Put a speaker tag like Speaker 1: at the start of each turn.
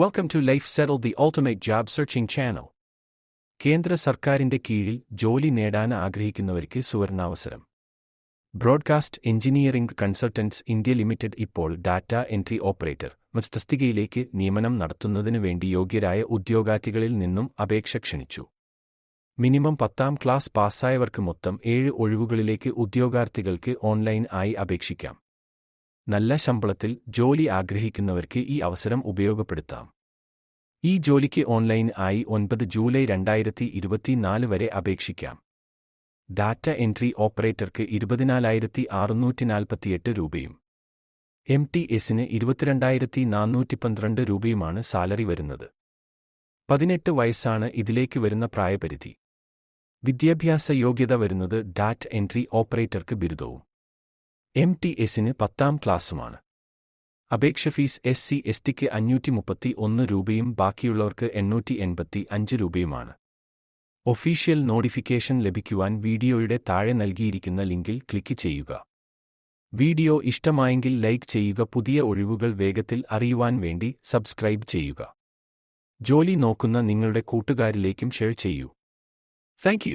Speaker 1: Welcome to Life Settled, the Ultimate Job Searching Channel. കേന്ദ്ര സർക്കാരിന്റെ കീഴിൽ ജോലി നേടാൻ ആഗ്രഹിക്കുന്നവർക്ക് സുവർണാവസരം. Broadcast engineering consultants India limited ഇപ്പോൾ ഡാറ്റ എൻട്രി ഓപ്പറേറ്റർ തസ്തികയിലേക്ക് നിയമനം നടത്തുന്നതിനു വേണ്ടി യോഗ്യരായ ഉദ്യോഗാർത്ഥികളിൽ നിന്നും അപേക്ഷ ക്ഷണിച്ചു. മിനിമം പത്താം ക്ലാസ് പാസ്സായവർക്ക് മൊത്തം ഏഴ് ഒഴിവുകളിലേക്ക് ഉദ്യോഗാർത്ഥികൾക്ക് ഓൺലൈൻ ആയി അപേക്ഷിക്കാം. നല്ല ശമ്പളത്തിൽ ജോലി ആഗ്രഹിക്കുന്നവർക്ക് ഈ അവസരം ഉപയോഗപ്പെടുത്താം. ഈ ജോലിക്ക് ഓൺലൈൻ ആയി ഒൻപത് ജൂലൈ രണ്ടായിരത്തി ഇരുപത്തിനാല് വരെ അപേക്ഷിക്കാം. ഡാറ്റ എൻട്രി ഓപ്പറേറ്റർക്ക് ഇരുപതിനാലായിരത്തി അറുന്നൂറ്റി നാൽപ്പത്തിയെട്ട് രൂപയും എം ടി എസിന് ഇരുപത്തിരണ്ടായിരത്തി നാനൂറ്റി പന്ത്രണ്ട് രൂപയുമാണ് സാലറി വരുന്നത്. പതിനെട്ട് വയസ്സാണ് ഇതിലേക്ക് വരുന്ന പ്രായപരിധി. വിദ്യാഭ്യാസ യോഗ്യത വരുന്നത് ഡാറ്റ് എൻട്രി ഓപ്പറേറ്റർക്ക് ബിരുദവും. എം ടി എസിന് പത്താം ക്ലാസ്സുമാണ്. അപേക്ഷ ഫീസ് എസ് സി എസ് ടിക്ക് അഞ്ഞൂറ്റി മുപ്പത്തി ഒന്ന് രൂപയും ബാക്കിയുള്ളവർക്ക് എണ്ണൂറ്റി എൺപത്തി അഞ്ച് രൂപയുമാണ്. ഒഫീഷ്യൽ നോട്ടിഫിക്കേഷൻ ലഭിക്കുവാൻ വീഡിയോയുടെ താഴെ നൽകിയിരിക്കുന്ന ലിങ്കിൽ ക്ലിക്ക് ചെയ്യുക. വീഡിയോ ഇഷ്ടമായെങ്കിൽ ലൈക്ക് ചെയ്യുക പുതിയ ഒഴിവുകൾ വേഗത്തിൽ അറിയുവാൻ വേണ്ടി സബ്സ്ക്രൈബ് ചെയ്യുക. ജോലി നോക്കുന്ന നിങ്ങളുടെ കൂട്ടുകാരിലേക്കും ഷെയർ ചെയ്യൂ. താങ്ക്